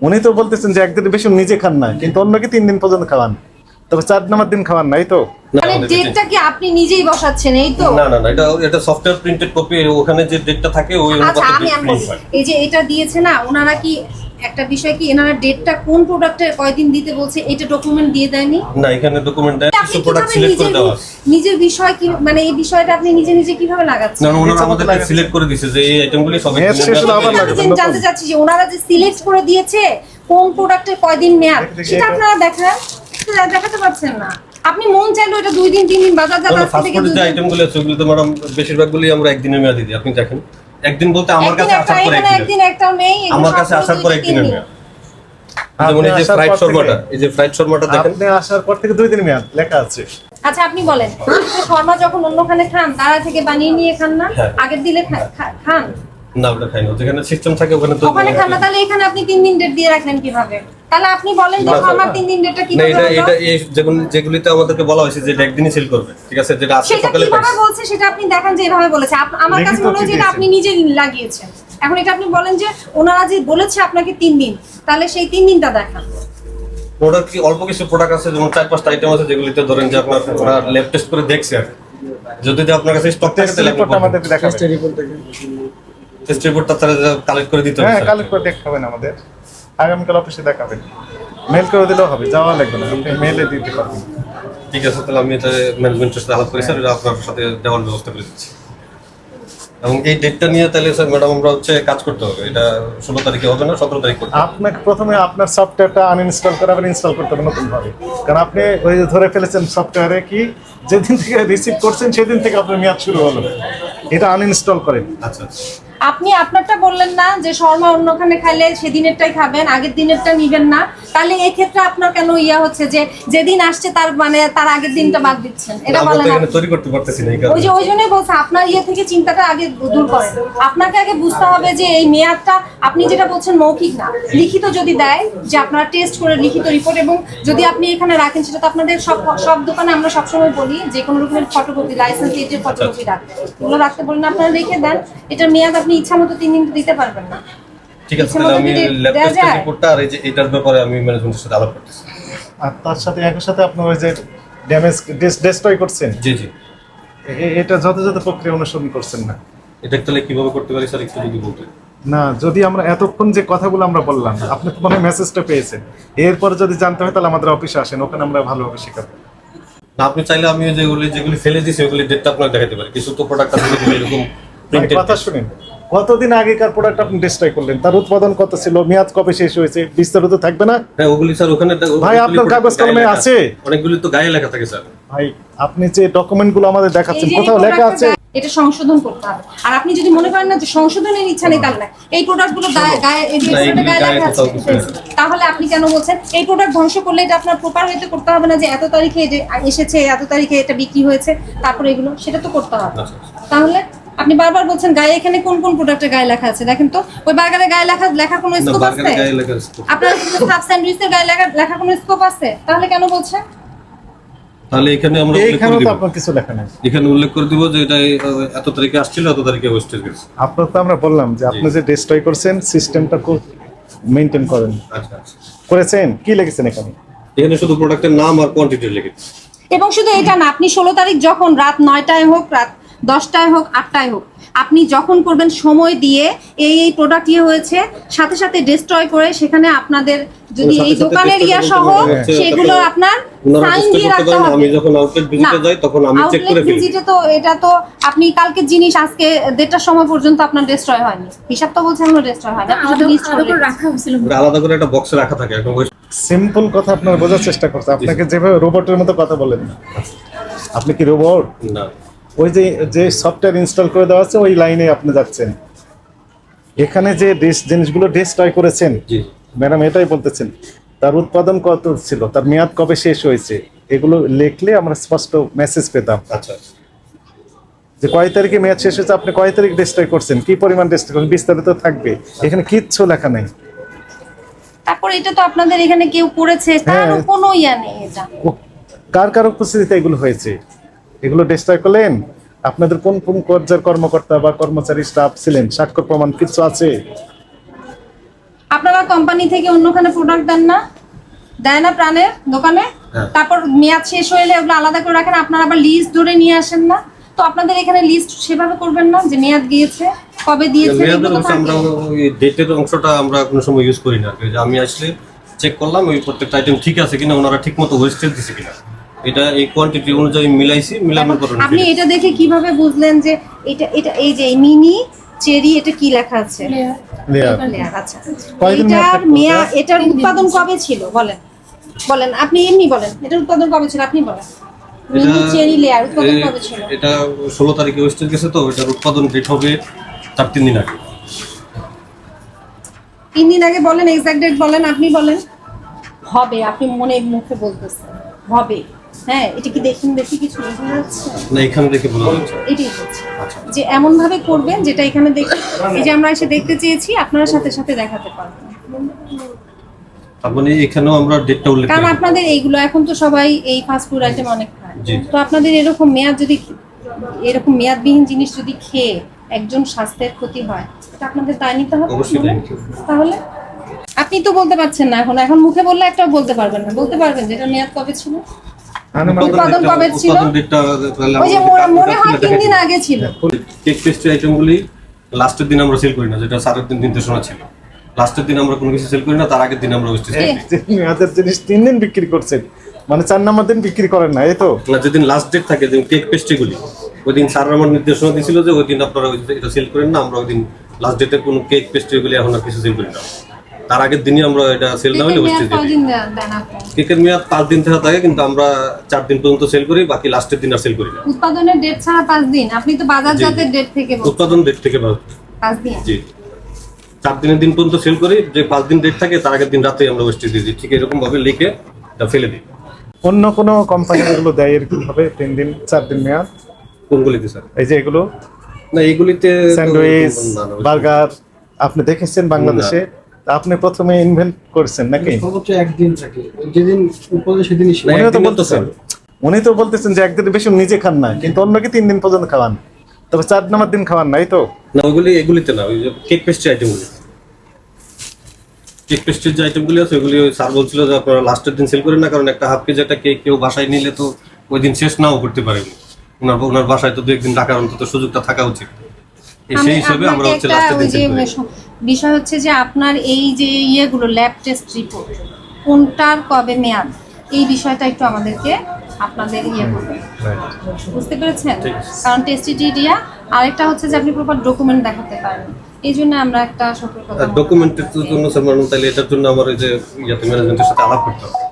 উনি তো বলতেছেন যে একদিন বেশি নিজে খান না কিন্তু অন্যকে তিন দিন পর্যন্ত খাওয়ান। তবে চার নম্বর দিন খাওয়ান নাই তো? মানে ডেটটা কি আপনি নিজেই বসাচ্ছেন এই তো? না না না এটা এটা সফটওয়্যার প্রিন্টেড কপি ওখানে যে ডেটটা থাকে ওই আচ্ছা অনুপাতে আমি date আমি। এই যে এটা দিয়েছে না ওনারা কি একটা বিষয় কি এনারা ডেটটা কোন প্রোডাক্টের কয়দিন দিতে বলছে এটা ডকুমেন্ট দিয়ে দেয়নি না এখানে ডকুমেন্ট দেয় কিছু প্রোডাক্ট সিলেক্ট করে নিজের দেওয়া। নিজের বিষয় কি মানে এই বিষয়টা আপনি নিজে নিজে কীভাবে লাগাচ্ছেন না ওনারা মতো সিলেক্ট করে দিছে যে এই আইটেমগুলি সব মেয়াদ শেষ হলে আবার আমি লাগাবেন, যে- নতুন। জানতে চাচ্ছি যে ওনারা যে সিলেক্ট করে দিয়েছে কোন প্রোডাক্টের কয়দিন মেয়াদ সেটা আপনারা দেখান সেটা দেখাতে পারছেন না আপনি মন চাইলো এটা দুই দিন তিন দিন বাজার যাবে আজকে ফাস্ট থেকে। আইটেমগুলি আছে ওগুলো তো ম্যাডাম বেশিরভাগগুলি আমরা একদিনের মেয়াদ দিই আপনি দেখেন একদিন বলতে আমার কাছে আসার পরে একদিন একদিন মেয়ে নেই আমার কাছে আসার পরে একদিন মেয়ে। তিন একদিনের দিন। যেমন এই যে ফ্রাইড শর্মাটা এই যে ফ্রাইড শর্মাটা দেখেন। আপনি আসার পর থেকে দুই দিন মেয়াদ লেখা আছে। আচ্ছা আপনি বলেন। শর্মা যখন অন্যখানে খান তারা থেকে বানিয়ে নিয়ে খান না? হ্যাঁ। আগের দিলে খান? না ওটা খাই না যেখানে সিস্টেম থাকে ওখানে তো ওখানে খান না তাহলে এখানে আপনি তিন দিন ডেট দিয়ে রাখলেন কীভাবে? তাহলে আপনি বলেন যে না, তিন দিন ডেটটা কীভাবে এটা এটা এই যেগুলো যেগুলিতে আমাদেরকে বলা হয়েছে যে একদিনই সেল করবে ঠিক আছে? যেটা আজকে সকালে কীভাবে বলছে সেটা আপনি দেখান যে এভাবে বলেছে। আমার কাছে মনে হয় যে এটা আপনি নিজে লাগিয়েছেন। এখন এটা আপনি বলেন যে ওনারা যে বলেছে আপনাকে তিন দিন তাহলে সেই তিন দিনটা দেখান। প্রোডাক্ট কি অল্প কিছু প্রোডাক্ট আছে যেমন চার পাঁচটা আইটেম আছে যেগুলিতে ধরেন যে আপনার ল্যাব টেস্ট করে দেখছে যদি আপনার কাছে স্টক থাকে তাহলে রিপোর্ট আমাদের দেখাবেন। টেস্ট রিপোর্টটা তাহলে কালেক্ট করে দিতে হ্যাঁ কালেক্ট করে দেখাবেন আমাদের। আগামীকাল অফিসে দেখাবেন। মেল করে দিলেও হবে যাওয়া লাগবে না আপনি মেলে দিতে পারবেন। ঠিক আছে তাহলে আমি এটা ম্যানেজমেন্টের সাথে আলাপ করি স্যার এটা আপনার সাথে দেওয়ার ব্যবস্থা করে দিচ্ছি। এবং এই ডেটটা নিয়ে তাহলে স্যার ম্যাডাম আমরা হচ্ছে কাজ করতে হবে। এটা ষোলো তারিখে হবে না সতেরো তারিখ করতে আপনাকে প্রথমে আপনার সফটওয়্যারটা আনইনস্টল করে আবার ইনস্টল করতে হবে নতুন ভাবে কারণ আপনি ওই ধরে ফেলেছেন সফটওয়্যারে কি যেদিন থেকে রিসিভ করছেন সেদিন থেকে আপনার মেয়াদ শুরু হলো। এটা আনইনস্টল করেন। আচ্ছা আচ্ছা। আপনি আপনারটা বললেন না যে শর্মা অন্যখানে খাইলে সেদিনেরটাই খাবেন আগের দিনেরটা নিবেন না। তাহলে এই ক্ষেত্রে আপনার কেন ইয়া হচ্ছে যে যেদিন আসছে তার মানে তার আগের দিনটা বাদ দিচ্ছেন? এটা বলেন তৈরি করতে পারতেছি না ওই যে ওই জন্যই বলছে আপনার ইয়ে থেকে চিন্তাটা আগে দূর করেন। আপনাকে আগে বুঝতে হবে যে এই মেয়াদটা আপনি যেটা বলছেন মৌখিক না। লিখিত যদি দেয় যে আপনারা টেস্ট করে লিখিত রিপোর্ট এবং যদি আপনি এখানে রাখেন সেটা তো আপনাদের সব সব দোকানে আমরা সবসময় বলি যে কোনো রকমের ফটোকপি লাইসেন্স এটির ফটোকপি রাখতে। এগুলো রাখতে বলেন আপনারা রেখে দেন। এটার মেয়াদ আপনি ইচ্ছা মতো তিন দিন তো দিতে পারবেন না। ঠিক আছে তাহলে আমি ল্যাব টেস্টের রিপোর্টটা আর এই যে এটার ব্যাপারে আমি ম্যানেজমেন্টের সাথে আলাপ করতেছি। আর তার সাথে একই সাথে আপনার ওই যে ড্যামেজ ডিস্ট্রয় করছেন। জি জি। এটা যথাযথ প্রক্রিয়া অনুসরণ করছেন না। এটা তাহলে কীভাবে করতে পারি স্যার একটু যদি বলতেন? না যদি আমরা এতক্ষণ যে কথাগুলো আমরা বললাম আপনি তো মনে মেসেজটা পেয়েছেন। এরপর যদি জানতে হয় তাহলে আমাদের অফিসে আসেন ওখানে আমরা ভালোভাবে শেখাবো। না আপনি চাইলে আমি যেগুলি যেগুলি ফেলে দিয়েছি ওগুলি ডেটটা আপনাকে দেখাতে পারি। কিছু তো প্রোডাক্ট আছে যেগুলো এরকম প্রিন্টেড কথা শুনেন। কতদিন আগেকার প্রোডাক্ট আপনি ডিস্ট্রয় করলেন? তার উৎপাদন কত ছিল? মেয়াদ কবে শেষ হয়েছে? বিস্তারিত থাকবে না? হ্যাঁ ওগুলি স্যার ওখানে ভাই, আপনার কাগজ কলমে আছে? অনেকগুলি তো গায়ে লেখা থাকে স্যার। ভাই আপনি যে ডকুমেন্টগুলো আমাদের দেখাচ্ছেন কোথাও লেখা আছে? এটা সংশোধন করতে হবে। আর আপনি যদি মনে করেন না যে সংশোধনের ইচ্ছা নেই তাহলে না। এই প্রোডাক্টগুলো গায়ে গায়ে এই যে না, গায়ে লেখা আছে। তাহলে আপনি কেন বলছেন? এই প্রোডাক্ট ধ্বংস করলে এটা আপনার প্রপার হইতে করতে হবে না যে এত তারিখে যে এসেছে এত তারিখে এটা বিক্রি হয়েছে তারপরে এগুলো সেটা তো করতে হবে। আচ্ছা, তাহলে আপনি বারবার বলছেন গায়ে এখানে কোন কোন প্রোডাক্টের গায়ে লেখা আছে? দেখেন তো ওই বার্গারের গায়ে লেখা লেখার কোনো স্কোপ আছে? বার্গারে গায়ে লেখা আছে। আপনার সাব স্যান্ডউইচের গায়ে লেখা লেখার কোনো স্কোপ আছে? তাহলে কেন বলছেন? তাহলে এখানে আমরা উল্লেখ করে তো দিব। আপনার কিছু লেখা নেই। এখানে উল্লেখ করে দিব যে এটা এত তারিখে আসছিল এত তারিখে ওয়েস্টেজ গেছে। আপনার তো আমরা বললাম যে আপনি যে ডিস্ট্রয় করছেন সিস্টেমটা খুব মেনটেন করেন। আচ্ছা আচ্ছা। করেছেন? কি লিখেছেন এখানে? এখানে শুধু প্রোডাক্টের নাম আর কোয়ান্টিটি লিখেছি। এবং শুধু এটা না আপনি ষোলো তারিখ যখন রাত নয়টায় হোক রাত দশটায় হোক আটটায় হোক। আপনি যখন করবেন সময় দিয়ে এই এই প্রোডাক্ট ইয়ে হয়েছে সাথে সাথে ডিস্ট্রয় করে সেখানে আপনাদের যদি এই দোকানের ইয়া সহ সেগুলো আপনার সাইন দিয়ে রাখতে হবে আমি যখন আউটলেট ভিজিটে যাই তখন আমি চেক করে ফেলি। এ তো এটা তো আপনি কালকে জিনিস আজকে দেড়টার সময় পর্যন্ত আপনার ডিস্ট্রয় হয়নি। হিসাব তো বলছে এখনও ডিস্ট্রয় হয়নি। আপনি শুধু list করে রাখা হয়েছিল। আলাদা করে একটা বক্সে রাখা থাকে সিম্পল কথা আপনার বোঝার চেষ্টা করছে আপনাকে যেভাবে রোবটের মতো কথা বলেন আপনি কি রোবট না। ওই যে যে সফটওয়্যার ইনস্টল করে দেওয়া আছে ওই লাইনে আপনি যাচ্ছেন। এখানে যে ডিস জিনিসগুলো ডিস্ট্রয় করেছেন জি। ম্যাডাম এটাই বলতেছেন তার উৎপাদন কত ছিল তার মেয়াদ কবে শেষ হয়েছে এগুলো লিখলে আমরা স্পষ্ট মেসেজ পেতাম। আচ্ছা। যে কয় তারিখে মেয়াদ শেষ হয়েছে আপনি কয় তারিখ ডিস্ট্রয় করছেন কি পরিমাণ ডিস্ট্রয় করছেন বিস্তারিত থাকবে এখানে কিচ্ছু লেখা নেই। তারপর এটা তো আপনাদের এখানে কেউ করেছে তারও হ্যাঁ। কোনো ইয়া নেই এটা। কার কার উপস্থিতিতে এগুলো হয়েছে? এগুলো ডিস্ট্রয় করলেন? আপনাদের কোন কোন পর্যায়ের কর্মকর্তা বা কর্মচারী স্টাফ ছিলেন? স্বাক্ষর প্রমাণ কিছু আছে? আপনারা কোম্পানি থেকে অন্যখানে প্রোডাক্ট দেন না? দেয় না প্রাণের দোকানে? হ্যাঁ। তারপর মেয়াদ শেষ হলে ওগুলো আলাদা করে রাখেন আপনারা আবার লিস্ট ধরে নিয়ে আসেন না? তো আপনাদের এখানে লিস্ট সেভাবে করবেন না যে মেয়াদ গিয়েছে কবে দিয়েছে মেয়াদের অংশ আমরা ওই ডেটের অংশটা আমরা কোনো সময় ইউজ করি না। যে আমি আসলে চেক করলাম ওই প্রত্যেকটা আইটেম ঠিক আছে কিনা ওনারা ঠিক মতো ওয়েস্টেজ দিছে কিনা। এটা এই কোয়ান্টিটি অনুযায়ী মিলাইছি মিলানোর পর আপনি এটা দেখে কীভাবে বুঝলেন যে এটা এটা এই যে মিনি চেরি এটা কি লেখা আছে? লেয়ার লেয়ার আচ্ছা। এটার মেয়া এটার উৎপাদন কবে ছিল? বলেন। বলেন আপনি এমনি বলেন। এটার উৎপাদন কবে ছিল? আপনি বলেন। চেরি লেয়ার উৎপাদন কবে ছিল? এটা ষোলো তারিখে ওয়েস্টেজ গেছে তো এটার উৎপাদন ডেট হবে চার তিন দিন আগে। তিন দিন আগে বলেন এক্সাক্ট ডেট বলেন আপনি বলেন। হবে আপনি মনে মুখে বলতেছেন। হবে। হ্যাঁ এটা কি দেখুন দেখি কিছু বোঝা যাচ্ছে? না এখানে দেখে বোঝা যাচ্ছে। এটাই বলছি আচ্ছা। যে এমন ভাবে করবেন যেটা এখানে দেখে এই যে আমরা এসে দেখতে চেয়েছি আপনারা সাথে সাথে দেখাতে পারবেন। তার মানে এখানেও আমরা ডেটটা উল্লেখ কারণ আপনাদের এইগুলো এখন তো সবাই এই ফাস্ট ফুড আইটেম অনেক খায়। তো আপনাদের এরকম মেয়াদ যদি এরকম মেয়াদবিহীন জিনিস যদি খেয়ে একজন স্বাস্থ্যের ক্ষতি হয় এটা আপনাদের দায় নিতে হবে। তাহলে? আপনি তো বলতে পারছেন না এখন। এখন মুখে বললে একটাও বলতে পারবেন না। বলতে পারবেন যে এটা মেয়াদ কবে ছিল? উৎপাদন কবে ছিল? উৎপাদন ডেটটা তাহলে ওই যে আমাদের মনে- হয় তিন দিন আগে ছিল। কেক পেস্ট্রি আইটেমগুলি লাস্টের দিন আমরা সেল করি না যেটা সারের দিন নির্দেশনা ছিল। লাস্টের দিন আমরা কোনো কিছু সেল করি না তার আগের দিন আমরা যে মেয়াদের জিনিস তিন দিন বিক্রি করছেন। মানে চার নম্বর দিন বিক্রি করেন না এই তো? না যেদিন লাস্ট ডেট থাকে যেদিন কেক পেস্ট্রিগুলি ওই দিন স্যার আমার নির্দেশনা দিয়েছিল যে ওই দিন আপনারা ওই এটা সেল করেন না আমরা ওই দিন লাস্ট ডেটে কোনো কেক পেস্ট্রিগুলি এখন আর কিছু সেল করি না। তার আগের দিনই আমরা এটা সেল না হলে আপনি? কেকের মেয়াদ পাঁচ দিন থেকে থাকে কিন্তু আমরা চার দিন পর্যন্ত সেল করি বাকি লাস্টের দিন আর সেল করি না। উৎপাদনের ডেট ছাড়া পাঁচ দিন। আপনি তো বাজার। জাতের ডেট থেকে উৎপাদন ডেট থেকে পাঁচ দিন। জি। চার দিনের দিন পর্যন্ত সেল করি যে পাঁচ দিন ডেট থাকে তার আগের দিন রাতে আমরা দিয়ে দিই। ঠিক এরকম ভাবে লিখে এটা ফেলে দিই। অন্য কোনো কোম্পানি এগুলো দেয় এরকম ভাবে? তিন দিন চার দিন মেয়াদ? কোনগুলিতে স্যার? এই যে এগুলো? না এইগুলিতে তো- স্যান্ডউইচ বার্গার আপনি দেখেছেন বাংলাদেশে? আপনি প্রথমে ইনভেন্ট করেছেন নাকি? সর্বোচ্চ একদিন থাকে। যেদিন উৎপাদন সেদিনই উনিও তো বলতেছেন উনি তো বলতেছেন যে একদিন বেশি নিজে খান না কিন্তু অন্যকে তিন দিন পর্যন্ত খাওয়ান? তবে চার নম্বর দিন খাওয়ান নাই তো? না ওইগুলি এগুলিতে না ওই যে কেক পেস্ট্রি আইটেমগুলি কেক পেস্ট্রির যে আইটেমগুলি আছে ওইগুলি স্যার বলছিল যে আপনারা লাস্টের দিন সেল করেন না কারণ একটা হাফ কেজি একটা কেক কেউ বাসায় নিলে তো ওই দিন শেষ নাও করতে পারেনি। ওনার ওনার বাসায় তো দু একদিন রাখার অন্তত সুযোগটা থাকা উচিত। সেই হিসাবে আমরা হচ্ছে লাস্টের দিন বিষয় হচ্ছে যে আপনার এই যে ইয়েগুলো ল্যাব টেস্ট রিপোর্ট কোনটার কবে মেয়াদ? এই বিষয়টা একটু আমাদেরকে আপনাদের ইয়ে করবেন। বুঝতে পেরেছেন। কারণ টেস্টিটিডিয়া আরেকটা হচ্ছে যে আপনি প্রপার ডকুমেন্ট দেখাতে পারেন এই জন্য আমরা একটা সতর্কতা ডকুমেন্টের জন্য স্যার তাহলে এটার জন্য আমার ওই যে ইয়াতে ম্যানেজমেন্টের সাথে আলাপ করতে হবে।